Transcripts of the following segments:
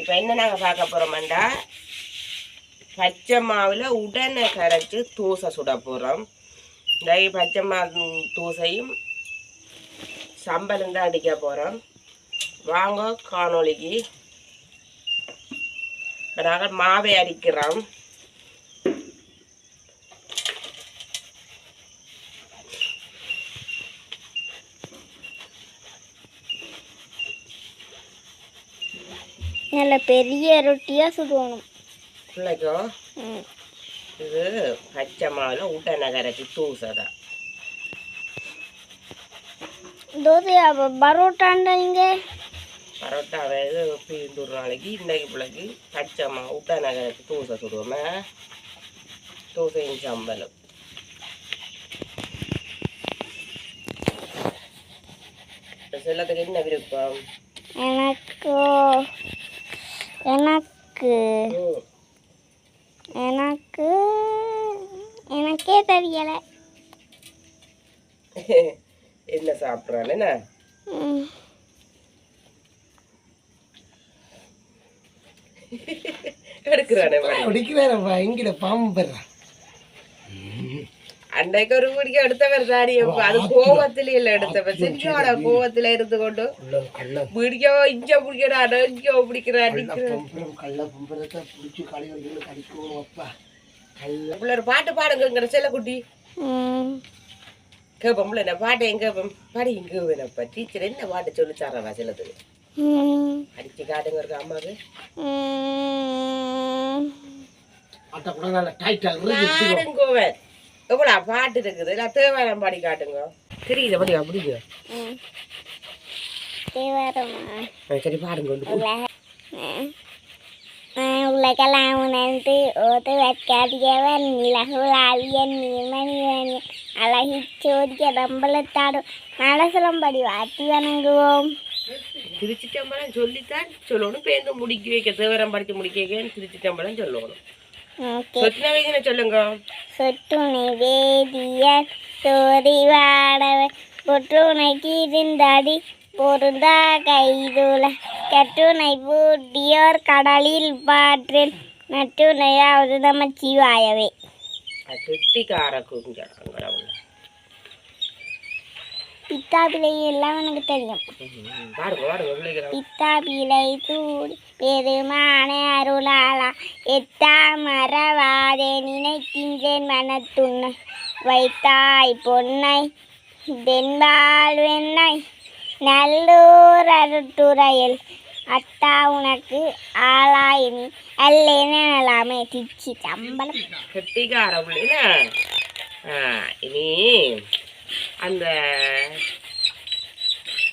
இப்போ என்ன நாங்கள் பார்க்க போகிறோம்டா பச்சை மாவில் உடனே கரைச்சி தோசை சுட போகிறோம் இந்த பச்சை மா தோசையும் சம்பளம் தான் அடிக்க போகிறோம் வாங்க காணொலிக்கு நாங்கள் மாவை அடிக்கிறோம். நல்ல பெரிய ரொட்டியாக சுடுவணும். பிள்ளைக்கும் இது பச்சை மாவில் உடனே கரைச்சி தோசை தான் தோசை அப்போ பரோட்டாண்டீங்க பரோட்டாவை இது ஒரு நாளைக்கு இன்றைக்கு பிள்ளைக்கு பச்சை மா உடனே கரைச்சி தோசை சுடுவோமே. தோசையும் சம்பளம். செல்லத்துக்கு என்ன விருப்பம்? எனக்கு எனக்கு. எனக்கு எனக்கே தெரியலை என்ன சாப்பிட்றான் என்ன ம் எடுக்கிறானே பாரு. குடிக்கிறாரப்பா எங்கிட்ட பாம்பு பெறான் அன்னைக்கு ஒரு குடிக்க எடுத்தவர் சாரி அது கோவத்திலே இல்ல எடுத்தவர். சிரிச்சோட கோவத்துல இருந்து கொண்டு. பிடிக்கோ இஞ்ச பிடிக்கிறான் இஞ்சோ பிடிக்கிறான் பொம்பளம் கள்ள பொம்பளத்தை பிடிச்சி களி வரைக்கும் கடிக்கும் அப்பா. கள்ள. பிள்ளை பாட்டு பாடுங்கிற செல்லக்குட்டி. ம். கேட்போம் பிள்ளை நான் பாட்டு எங்க பாடி இங்க வேணப்பா டீச்சர் என்ன பாட்டு சொல்லி தரவா செல்லத்துக்கு? ம். அடிச்சு காட்டுங்க இருக்கு அம்மாவுக்கு. ம். அட்ட கூட நல்ல டைட்டா இருக்கு பாடுங்கோவன் எவ்வளோ பாட்டு இருக்குது? நான் தேவையான பாடி காட்டுங்க. தெரியுது படி அப்படிங்க தேவாரமா. சரி வந்து உலகெல்லாம் உணர்ந்து ஓது வெட்காதியவன் இலகுலாவியன் நீர்மணிவன் அழகி சோதிய நம்பலத்தாடும் மனசுலம்படி வாட்டி வணங்குவோம். திருச்சிட்டம்பலம் சொல்லித்தான் சொல்லணும். பேருந்து முடிக்க வைக்க தேவரம் படித்து முடிக்க வைக்க திருச்சிட்டம்பலம் சொல்லணும். சொத்தின வைக்கணும் சொல்லுங்க. சொட்டுணை வேதியன் சோதி வாடவன் பொற்றுணைக்கு இருந்தாடி பொருந்தா கைதுல கட்டுணை பூட்டியோர் கடலில் பாற்றில் நட்டுணையாவது நம்ம சிவாயவே கெட்டிக்கார குஞ்சடங்கள பித்தாபிலை எல்லாம் எனக்கு தெரியும். பித்தாபிலை தூடி பெருமான அருளாளா எத்தா மறவாதே நினைக்கின்றேன் மனத்துண்ணை வைத்தாய் பொன்னை தென்பால் வெண்ணை நல்லூர் அருட்டுறையில் அத்தா உனக்கு ஆளாய் ஆளாயினி அல்லேனலாமே திச்சி சம்பளம். கெட்டிக்கார இனி அந்த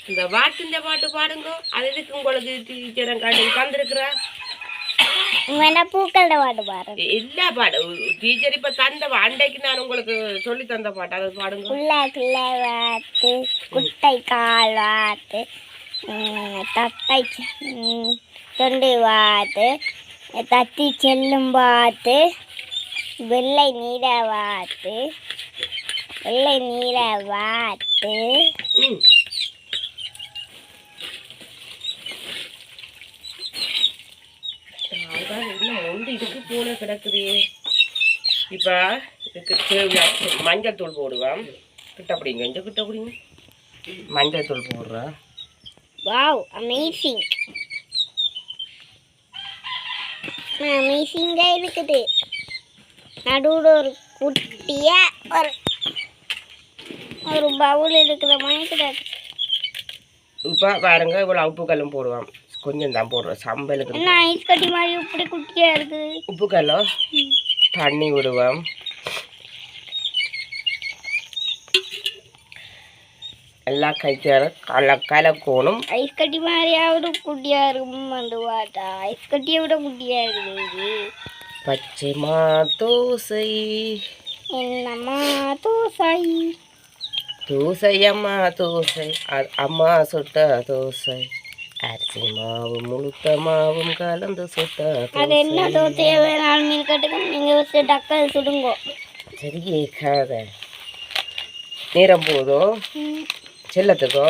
இந்த வாட்டிந்த பாட்டு பாடுங்க. அது எதுக்கு உங்களுக்கு டீச்சரம் காட்டி தந்திருக்கிறா? பாட்டு எல்லா பாடு டீச்சர் இப்ப தந்த அண்டைக்கு நான் உங்களுக்கு சொல்லி தந்த பாட்டு அதை பாடுங்க. வாத்து குட்டை கால் வாத்து தட்டை தொண்டு வாத்து தத்தி செல்லும் வாத்து வெள்ளை நீர வாத்து வெள்ளை நீர வாத்து. இதுக்கு போல கிடக்குது. இப்போ இதுக்கு தேவையான மஞ்சள் தூள் போடுவேன் கிட்ட பிடிங்க. இந்த கிட்ட பிடிங்க. மஞ்சள் தூள் போடுறேன் வாவ் அமேசிங் அமேசிங்காக இருக்குது. நடுவில் ஒரு குட்டிய ஒரு ஒரு பவுல் இருக்கிற மாதிரி இப்போ பாருங்க இவ்வளோ உப்பு கல்லும் போடுவேன். கொஞ்சம் தான் போடுறேன் சம்பலுக்கு என்ன ஐஸ் கட்டி மாதிரி இப்படி குட்டியா இருக்குது உப்பு கல்லும் தண்ணி விடுவேன் எல்லாம் கைச்சார கல கலக்கணும். ஐஸ் கட்டி மாதிரியாவது குட்டியா இருக்கும் வந்து பார்த்தா ஐஸ் கட்டியை விட குட்டியா இருக்குது பச்சை மா தோசை என்னம்மா தோசை? தோசை அம்மா தோசை அம்மா சுட்ட தோசை. அரிசி மாவு முழுத்த மாவும் கலந்து சுட்ட அது என்ன தோசை தோசையை வேணாலும் மீன் கட்டுக்க நீங்க வச்சு டக்கல் சுடுங்கோ. சரி கேட்காத நேரம் போதும் ம், செல்லத்துக்கோ?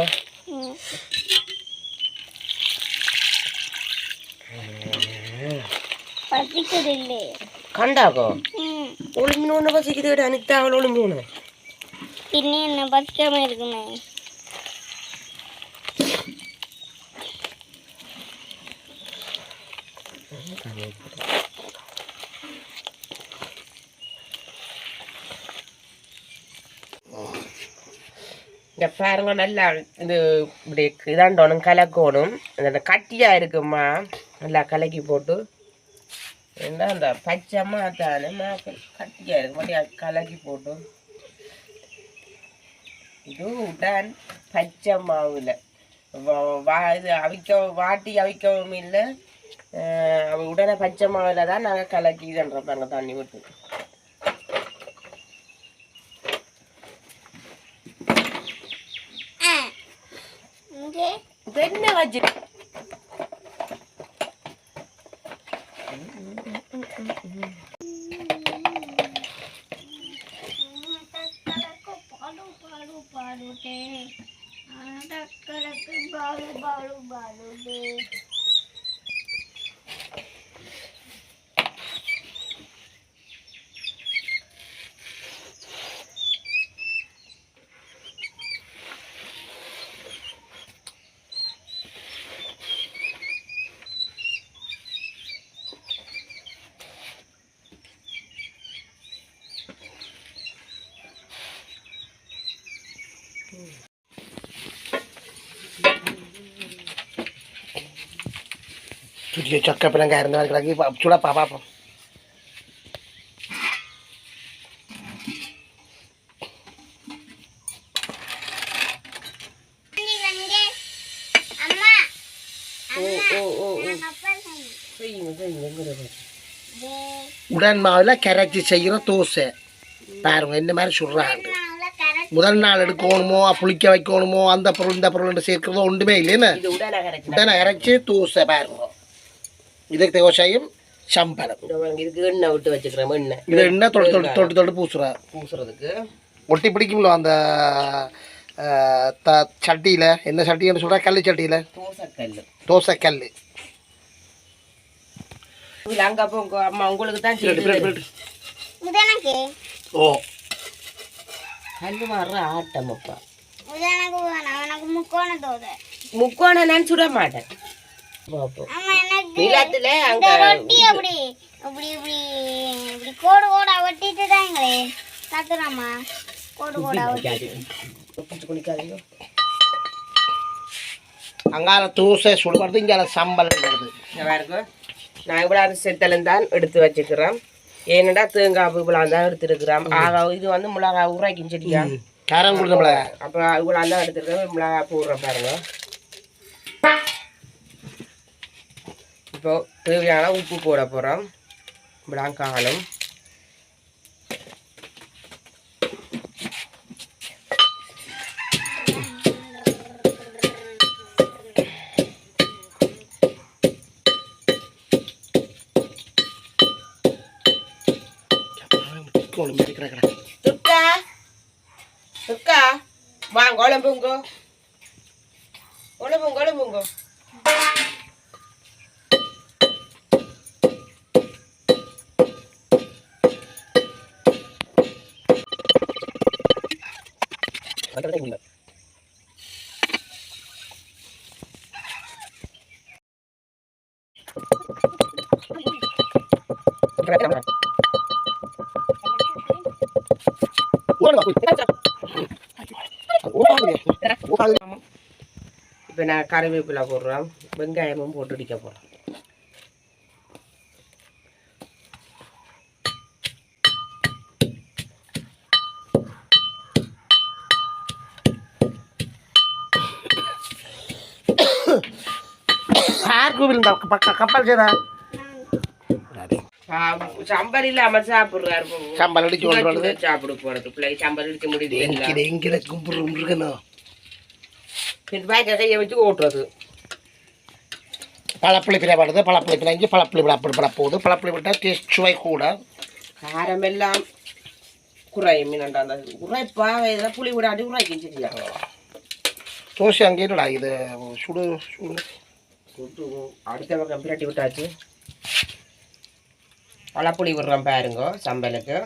கண்டாக்கோ? ஒளிமீன் ஒன்று பசிக்குது அனிதா அவள் ஒளிமீன் பின்ன என்ன பசிக்காம இருக்குமே. இந்த பாருங்க நல்லா இது இப்படி இதாண்டோணும் கலக்கணும். இந்த கட்டியாக இருக்குமா? நல்லா கலக்கி போட்டு. என்ன அந்த பச்சைமா தானே கட்டியாக இருக்கும் கலக்கி போட்டு. இது உடன் பச்சை மாவில் வா இது அவிக்க வாட்டி அவிக்கவும் இல்லை உடனே பச்சை மாவில் தான் நாங்கள் கலக்கி இதுன்ற பாருங்க தண்ணி விட்டு என்ன வச்சு பாடு பாடு பாடுட்டே டக்கடக்கு பாடு பாடு பாடுட்டே சுற்றிய சொக்க பிள்ளைங்க இருந்த மாதிரி கிடக்கு சுடப்பா பார்ப்போம். உடன் மாவில் கரைச்சி செய்கிற தோசை பாருங்க இந்த மாதிரி கரெக்ட் முதல் நாள் எடுக்கணுமோ புளிக்க வைக்கணுமோ அந்த பொருள் இந்த பொருள் சேர்க்கிறதோ ஒன்றுமே இல்லைன்னு உடனே அரைச்சி தோசை பாருங்க இதுக்கு தோசையும் சம்பளம் இதுக்கு எண்ணெய் விட்டு வச்சுக்கிறேன் எண்ணெய் இது என்ன தொட்டு தொட்டு தொட்டு தொட்டு பூசுறா பூசுறதுக்கு ஒட்டி பிடிக்கும்ல அந்த த சட்டியில் என்ன சட்டின்னு சொல்கிறா கல் சட்டியில் தோசைக்கல் தோசை கல் இதுல அங்க அப்போ அம்மா உங்களுக்கு தான் ஓ கல் வர்ற ஆட்டம் அப்பா முக்கோணம் நான் சுட மாட்டேன் பார்ப்போம் ஆமா எனக்கு நிலத்துல இந்த அங்க ரொட்டி அப்படி இப்படி இப்படி இப்படி கோடு கோடா ஒட்டிட்டு தாங்களே கத்துறாமா கோடு கோடா ஒட்டி குடிச்சு குடிக்காதீங்க அங்கால தோசை சுடுறது இங்கே சம்பளம் வருது இந்த பாருங்க. நான் இவ்வளோ அரிசத்தலும் தான் எடுத்து வச்சுக்கிறேன். ஏன்னடா தேங்காய் இவ்வளோ தான் எடுத்துருக்கிறோம் ஆக இது வந்து மிளகா உரைக்கும் சரியா காரம் கொடுத்தோம்ல அப்போ இவ்வளோ தான் எடுத்துருக்கேன் மிளகா போடுறேன் பாருங்க. இப்போ தேவையான உப்பு போட போகிறோம் இவ்வளோ காணும் கோழி மாதிரி வாங்க குழம்புங்கோ குழம்புங்க குழம்புங்கோ இப்போ நான் கறிவேப்பிலை போடுறோம் வெங்காயமும் போட்டு அடிக்க போகிறோம் செய்தா. சம்பல் இல்லாமல் சாப்பிட்றாரு சம்பல் அடிச்சு கொண்டு வருது சாப்பிட போகிறது பிள்ளை சம்பல் அடிச்சு முடியுது. எங்கிட எங்கிட கும்பிடு இருக்கணும் கையை வச்சு ஓட்டுறது. பழப்புளி பிரியாப்படுது பழப்புளி பிரிஞ்சு பழப்புளி விட அப்படி பட போகுது. பழப்புளி விட்டால் டேஸ்ட் சுவை கூட. காரமெல்லாம் குறையும். அந்த உரைப்பா இதை புளி விடாட்டி உரைக்கும் சரியாங்க தோசை அங்கே என்னடா இது? சுடு சுடு. அடுத்தவங்க அடுத்த பிரட்டி விட்டாச்சு. பழப்புளி விடுறோம் பாருங்க சம்பலுக்கு.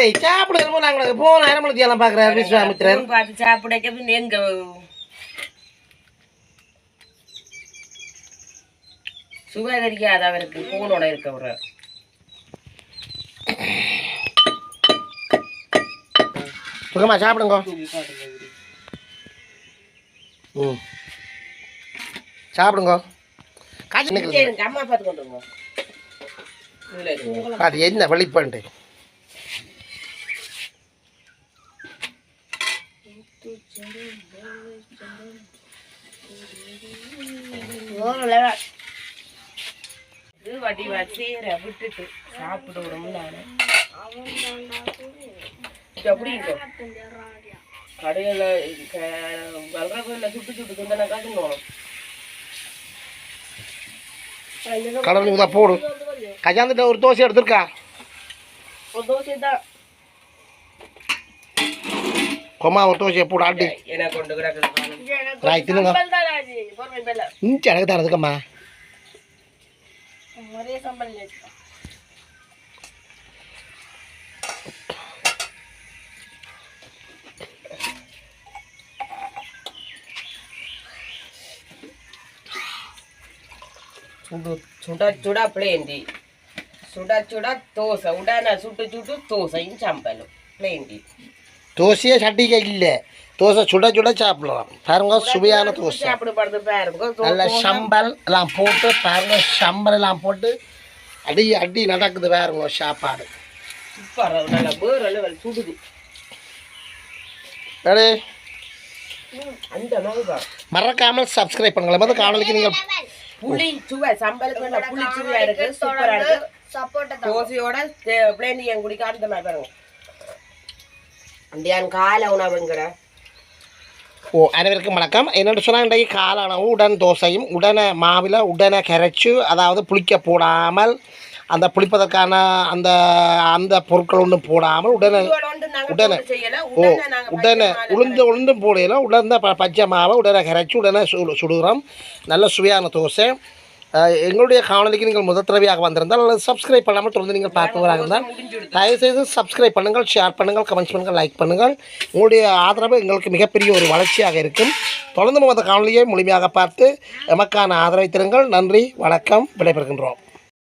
டேய் சாப்பிடுங்க நாங்கள் போன நேரம் எல்லாம் பார்க்குறாரு விஸ்வாமித்திரர் பார்த்து சாப்பிடக்க பின்ன எங்க? சுவை தெரியாத அவருக்கு போனோட இருக்கவர் சுகமா சாப்பிடுங்க. ம். சாப்பிடுங்க. காய்ச்சி அம்மா பார்த்து கொண்டு. அது என்ன வெளிப்பாண்டு வடி வசீர விட்டுட்டு சாப்பிட விடும் நானு. இருக்கும் கடையில் வல்றதுல சுட்டு சுட்டு துண்டனை காட்டணும் கடவுள் இதாக போடு. கஜாந்துட்ட ஒரு தோசை எடுத்துருக்கா? ஒரு தோசை தான் కొమ్మ తోసి ఎప్పుడు ఆడి రాయి తిను నుంచి అడగతారు అదకమ్మా చూడు చూడ చూడ ప్లేంది చూడ చూడ తోస ఉడానా చుట్టు చుట్టూ తోస ఇంచంపలు ప్లేంది தோசையே சட்டிக்கே இல்லை தோசை சுட சுட சாப்பிடலாம். பாருங்க சுவையான தோசை நல்ல சம்பல் எல்லாம் போட்டு பாருங்க சம்பல் எல்லாம் போட்டு அடி அடி நடக்குது பாருங்க சாப்பாடு. மறக்காமல் சப்ஸ்கிரைப் பண்ணுங்களேன் மொதல் காணொலிக்கு நீங்கள் புளி சுவை சம்பலுக்கு நல்ல புளி சுவையா இருக்கு. சூப்பரா இருக்கு. தோசையோட பிளேண்டி என் குடிக்க அந்த மாதிரி பாருங்க அந்த கால உணவுங்கட ஓ அனைவருக்கும் வணக்கம். என்னென்னு சொன்னால் இன்றைக்கு காலானவு உடன் தோசையும் உடனே மாவில் உடனே கரைச்சு அதாவது புளிக்க போடாமல் அந்த புளிப்பதற்கான அந்த அந்த பொருட்கள் ஒன்றும் போடாமல் உடனே உடனே ஓ உடனே உளுந்து உளுந்தும் போடையில உடனே பச்சை மாவை உடனே கரைச்சி உடனே சு சுடுகிறோம் நல்ல சுவையான தோசை. எங்களுடைய காணொலிக்கு நீங்கள் முதல் தடவையாக வந்திருந்தால் அல்லது சப்ஸ்கிரைப் பண்ணாமல் தொடர்ந்து நீங்கள் பார்ப்பவராக இருந்தால் தயவுசெய்து சப்ஸ்கிரைப் பண்ணுங்கள் ஷேர் பண்ணுங்கள் கமெண்ட்ஸ் பண்ணுங்கள் லைக் பண்ணுங்கள். உங்களுடைய ஆதரவு எங்களுக்கு மிகப்பெரிய ஒரு வளர்ச்சியாக இருக்கும். தொடர்ந்து அந்த காணொலியை முழுமையாக பார்த்து எமக்கான ஆதரவை தருங்கள். நன்றி வணக்கம். விடைபெறுகின்றோம்.